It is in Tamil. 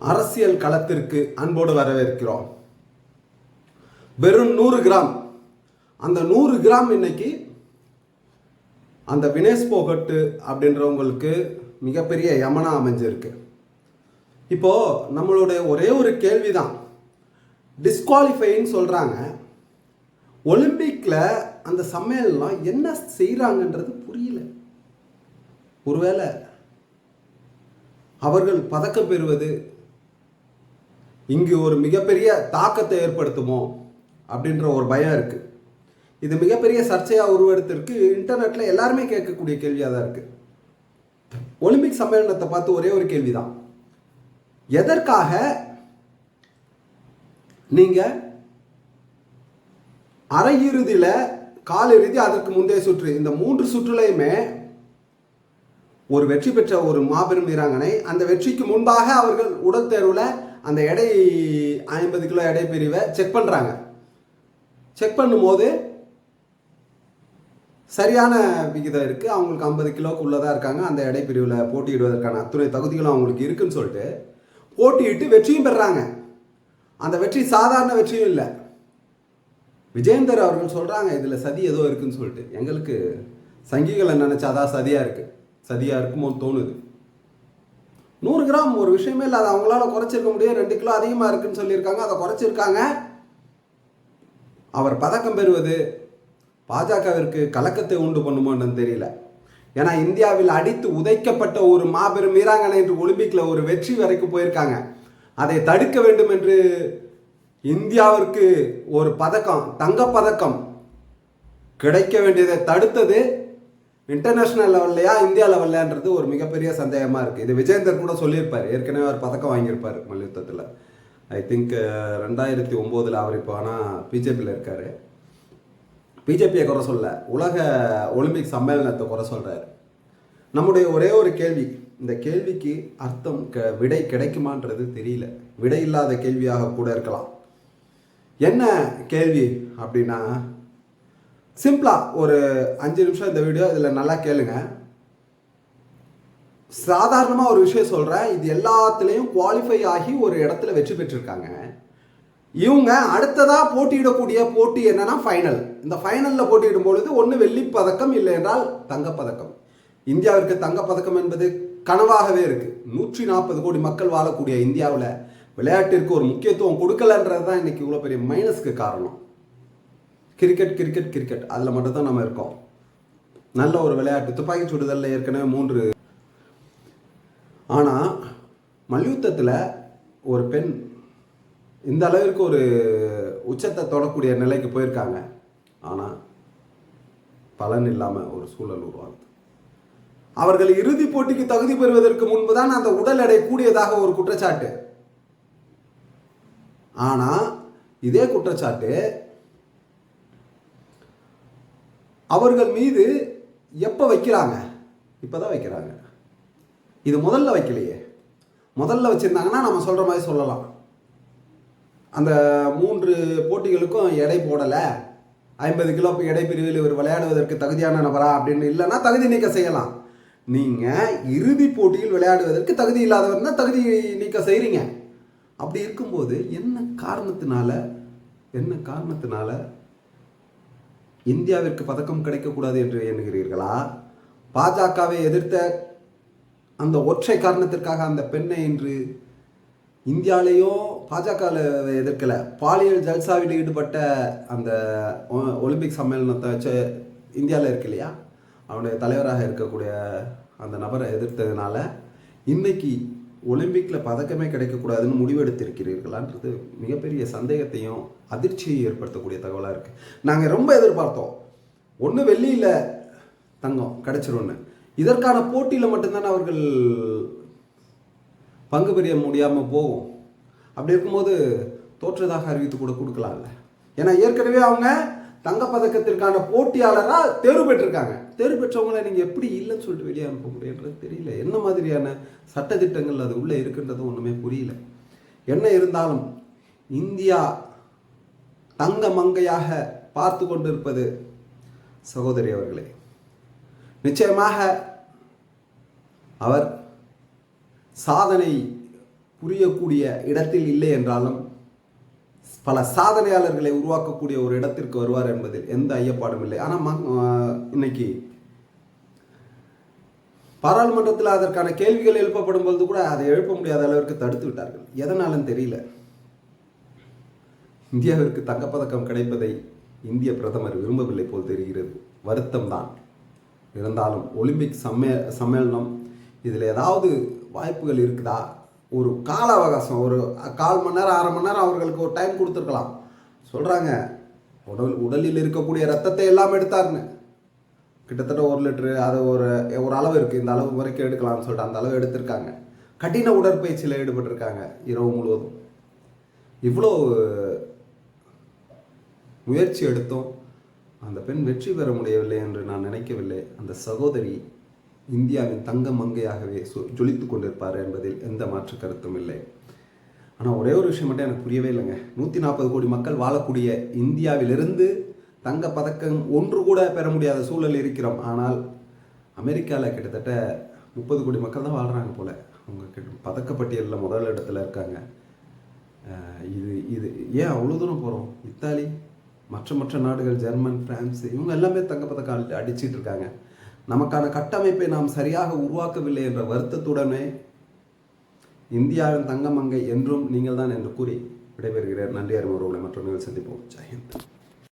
அரசியல் களத்திற்கு அன்போடு வரவேற்கிறோம். வெறும் நூறு கிராம். அந்த நூறு கிராம் இன்னைக்கு அந்த வினேஷ் போகட்டு அப்படின்றவங்களுக்கு மிகப்பெரிய யமனா அமைஞ்சிருக்கு. இப்போ நம்மளுடைய ஒரே ஒரு கேள்விதான். டிஸ்குவாலிஃபைன்னு சொல்றாங்க. ஒலிம்பிக்ல அந்த சமையல்லாம் என்ன செய்கிறாங்கன்றது புரியல. ஒருவேளை அவர்கள் பதக்கம் பெறுவது இங்கு ஒரு மிகப்பெரிய தாக்கத்தை ஏற்படுத்துமோ அப்படின்ற ஒரு பயம் இருக்குது இது மிகப்பெரிய சர்ச்சையாக உருவெடுத்திருக்கு. இன்டர்நெட்டில் எல்லாருமே கேட்கக்கூடிய கேள்வியாக தான் இருக்குது ஒலிம்பிக் சம்மேளனத்தை பார்த்து ஒரே ஒரு கேள்விதான். எதற்காக நீங்கள் அரையிறுதியில் காலிறுதி அதற்கு முந்தைய சுற்று இந்த மூன்று சுற்றுலையுமே ஒரு வெற்றி பெற்ற ஒரு மாபெரும் வீராங்கனை அந்த வெற்றிக்கு முன்பாக அவர்கள் உடல் தேர்வில் அந்த எடை ஐம்பது கிலோ எடை பிரிவை செக் பண்ணுறாங்க செக் பண்ணும்போது சரியான விகிதம் இருக்குது அவங்களுக்கு ஐம்பது கிலோக்குள்ளே உள்ளதாக இருக்காங்க. அந்த எடை பிரிவில் போட்டியிடுவதற்கான அத்துணை தகுதிகளும் அவங்களுக்கு இருக்குன்னு சொல்லிட்டு போட்டியிட்டு வெற்றியும் பெறாங்க. அந்த வெற்றி சாதாரண வெற்றியும் இல்லை. விஜயந்தர் அவர்கள் சொல்கிறாங்க இதில் சதி ஏதோ இருக்குன்னு சொல்லிட்டு. எங்களுக்கு சங்கிகளை நினச்சாதான் சதியாக இருக்குது சதியாக இருக்குமோன்னு தோணுது. நூறு கிராம் ஒரு விஷயமே இல்லை அதை அவங்களால குறைச்சிருக்க முடியும். ரெண்டு கிலோ அதிகமாக இருக்குன்னு சொல்லியிருக்காங்க அதை குறைச்சிருக்காங்க. அவர் பதக்கம் பெறுவது பாஜகவிற்கு கலக்கத்தை உண்டு பண்ணுமோன்னு தெரியல. ஏன்னா இந்தியாவில் அடித்து உதைக்கப்பட்ட ஒரு மாபெரும் வீராங்கனை என்று ஒலிம்பிக்கில் ஒரு வெற்றி வரைக்கும் போயிருக்காங்க. அதை தடுக்க வேண்டும் என்று இந்தியாவிற்கு ஒரு பதக்கம் தங்க பதக்கம் கிடைக்க வேண்டியதை தடுத்தது இன்டர்நேஷனல் லெவல்லையா இந்தியா லெவல்லையான்றது ஒரு மிகப்பெரிய சந்தேகமாக இருக்குது இது விஜயந்தர் கூட சொல்லியிருப்பார். ஏற்கனவே அவர் பதக்கம் வாங்கியிருப்பார் மல்யுத்தத்தில். ஐ திங்க் ரெண்டாயிரத்தி ஒம்போதில் அவர் இப்போ ஆனால் பிஜேபியில் இருக்கார். பிஜேபியை குறை சொல்ல உலக ஒலிம்பிக் சம்மேளனத்தை குறை சொல்கிறாரு நம்முடைய ஒரே ஒரு கேள்வி இந்த கேள்விக்கு அர்த்தம் க விடை கிடைக்குமான்றது தெரியல. விடை இல்லாத கேள்வியாக கூட இருக்கலாம். என்ன கேள்வி அப்படின்னா சிம்பிளாக ஒரு அஞ்சு நிமிஷம் இந்த வீடியோ இதில் நல்லா கேளுங்க. சாதாரணமாக ஒரு விஷயம் சொல்கிறேன் இது எல்லாத்துலேயும் குவாலிஃபை ஆகி ஒரு இடத்துல வெற்றி பெற்றிருக்காங்க. இவங்க அடுத்ததாக போட்டியிடக்கூடிய போட்டி என்னன்னா ஃபைனல் இந்த ஃபைனலில் போட்டியிடும் பொழுது ஒன்று வெள்ளி பதக்கம் இல்லை என்றால் தங்கப்பதக்கம். இந்தியாவிற்கு தங்கப்பதக்கம் என்பது கனவாகவே இருக்குது நூற்றி நாற்பது கோடி மக்கள் வாழக்கூடிய இந்தியாவில் விளையாட்டிற்கு ஒரு முக்கியத்துவம் கொடுக்கலன்றது தான் இன்னைக்கு இவ்வளோ பெரிய மைனஸ்க்கு காரணம். கிரிக்கெட் கிரிக்கெட் கிரிக்கெட் அதில் மட்டும் தான் நம்ம இருக்கோம். நல்ல ஒரு விளையாட்டு. துப்பாக்கி சுடுதலில் ஏற்கனவே மூன்று. ஆனால் மல்யுத்தத்தில் ஒரு பெண் இந்த அளவிற்கு ஒரு உச்சத்தை தொடக்கூடிய நிலைக்கு போயிருக்காங்க. ஆனால் பலன் இல்லாமல் ஒரு சூழல் உருவாகுது. அவர்கள் இறுதி போட்டிக்கு தகுதி பெறுவதற்கு முன்பு தான் அந்த உடல் எடை கூடியதாக ஒரு குற்றச்சாட்டு. ஆனால் இதே குற்றச்சாட்டு அவர்கள் மீது எப்போ வைக்கிறாங்க? இப்போ தான் வைக்கிறாங்க. இது முதல்ல வைக்கலையே. முதல்ல வச்சுருந்தாங்கன்னா நம்ம சொல்கிற மாதிரி சொல்லலாம். அந்த மூன்று போட்டிகளுக்கும் எடை போடலை. ஐம்பது கிலோ எடை பிரிவில் இவர் விளையாடுவதற்கு தகுதியான நபரா அப்படின்னு இல்லைன்னா தகுதி நீக்கம் செய்யலாம். நீங்கள் இறுதி போட்டியில் விளையாடுவதற்கு தகுதி இல்லாதவர்னா தகுதி நீக்கம் செய்கிறீங்க அப்படி இருக்கும்போது என்ன காரணத்தினால என்ன காரணத்தினால இந்தியாவிற்கு பதக்கம் கிடைக்கக்கூடாது என்று எண்ணுகிறீர்களா? பாஜகவை எதிர்த்த அந்த ஒற்றை காரணத்திற்காக அந்த பெண்ணை இன்று இந்தியாலேயும் பாஜகவில் எதிர்க்கலை. பாலியல் ஜல்சாவில் ஈடுபட்ட அந்த ஒலிம்பிக் சம்மேளனத்தை வச்சு இந்தியாவில் இருக்கு இல்லையா? அவனுடைய தலைவராக இருக்கக்கூடிய அந்த நபரை எதிர்த்ததுனால இன்னைக்கு ஒலிம்பிக்கில் பதக்கமே கிடைக்கக்கூடாதுன்னு முடிவெடுத்திருக்கிறீர்களான்றது மிகப்பெரிய சந்தேகத்தையும் அதிர்ச்சியை ஏற்படுத்தக்கூடிய தகவலாக இருக்குது நாங்கள் ரொம்ப எதிர்பார்த்தோம். ஒன்று வெள்ளியில் தங்கம் கிடைச்சிரும்னு. இதற்கான போட்டியில் மட்டும்தானே அவர்கள் பங்கு பெரிய முடியாமல் போகும். அப்படி இருக்கும்போது தோற்றதாக அறிவித்து கூட கொடுக்கலாம்ல. ஏன்னா ஏற்கனவே அவங்க தங்கப்பதக்கத்திற்கான போட்டியாளராக தேர்வு பெற்றிருக்காங்க. தேர்வு பெற்றவங்களை நீங்கள் எப்படி இல்லைன்னு சொல்லிட்டு வெளியே அனுப்ப முடியுன்றது தெரியல. என்ன மாதிரியான சட்டத்திட்டங்கள் அது உள்ளே இருக்குன்றதும் ஒன்றுமே புரியல. என்ன இருந்தாலும் இந்தியா தங்க மங்கையாக பார்த்து கொண்டிருப்பது சகோதரி அவர்களே. நிச்சயமாக அவர் சாதனை புரியக்கூடிய இடத்தில் இல்லை என்றாலும் பல சாதனையாளர்களை உருவாக்கக்கூடிய ஒரு இடத்திற்கு வருவார் என்பதில் எந்த ஐயப்பாடும் இல்லை. ஆனால் இன்னைக்கு பாராளுமன்றத்தில் அதற்கான கேள்விகள் எழுப்பப்படும் பொழுது கூட அதை எழுப்ப முடியாத அளவிற்கு தடுத்து விட்டார்கள். எதனாலும் தெரியல. இந்தியாவிற்கு தங்கப்பதக்கம் கிடைப்பதை இந்திய பிரதமர் விரும்பவில்லை போல் தெரிகிறது. வருத்தம் தான். இருந்தாலும் ஒலிம்பிக் சம்மே சம்மேளனம் இதில் ஏதாவது வாய்ப்புகள் இருக்குதா? ஒரு கால அவகாசம் ஒரு கால் மணி நேரம் அரை மணி நேரம் அவர்களுக்கு ஒரு டைம் கொடுத்துருக்கலாம். சொல்கிறாங்க உடல் உடலில் இருக்கக்கூடிய ரத்தத்தை எல்லாம் எடுத்தார்னு கிட்டத்தட்ட ஒரு லிட்டரு அது ஒரு ஒரு அளவு இருக்குது இந்த அளவு வரைக்கும் எடுக்கலாம்னு சொல்லிட்டு அந்த அளவு எடுத்திருக்காங்க. கடின உடற்பயிற்சியில் ஈடுபட்டிருக்காங்க இரவு முழுவதும். இவ்வளோ முயற்சி எடுத்தோம் அந்த பெண் வெற்றி பெற முடியவில்லை என்று நான் நினைக்கவில்லை. அந்த சகோதரி இந்தியாவின் தங்க மங்கையாகவே ஜொலித்து கொண்டிருப்பார் என்பதில் எந்த மாற்று கருத்தும் இல்லை. ஆனால் ஒரே ஒரு விஷயம் மட்டும் எனக்கு புரியவே இல்லைங்க. நூற்றி நாற்பது கோடி மக்கள் வாழக்கூடிய இந்தியாவிலிருந்து தங்க பதக்கம் ஒன்று கூட பெற முடியாத சூழல் இருக்கிறோம். ஆனால் அமெரிக்காவில் கிட்டத்தட்ட முப்பது கோடி மக்கள் தான் வாழ்கிறாங்க போல். அவங்க கிட்ட பதக்கப்பட்டியலில் முதல் இடத்துல இருக்காங்க. இது இது ஏன் அவ்வளோ தூரம் போகிறோம் இத்தாலி மற்ற மற்ற நாடுகள் ஜெர்மன் பிரான்ஸ் இவங்க எல்லாமே தங்கப்பதக்கம் அடி அடிச்சிட்டு இருக்காங்க. நமக்கான கட்டமைப்பை நாம் சரியாக உருவாக்கவில்லை என்ற வருத்தத்துடனே இந்தியாவின் தங்கமங்கை என்றும் நீங்கள் தான் என்று கூறி விடைபெறுகிறேன். நன்றி அறிமுறை மற்றும் சந்திப்போம். ஜெயந்த்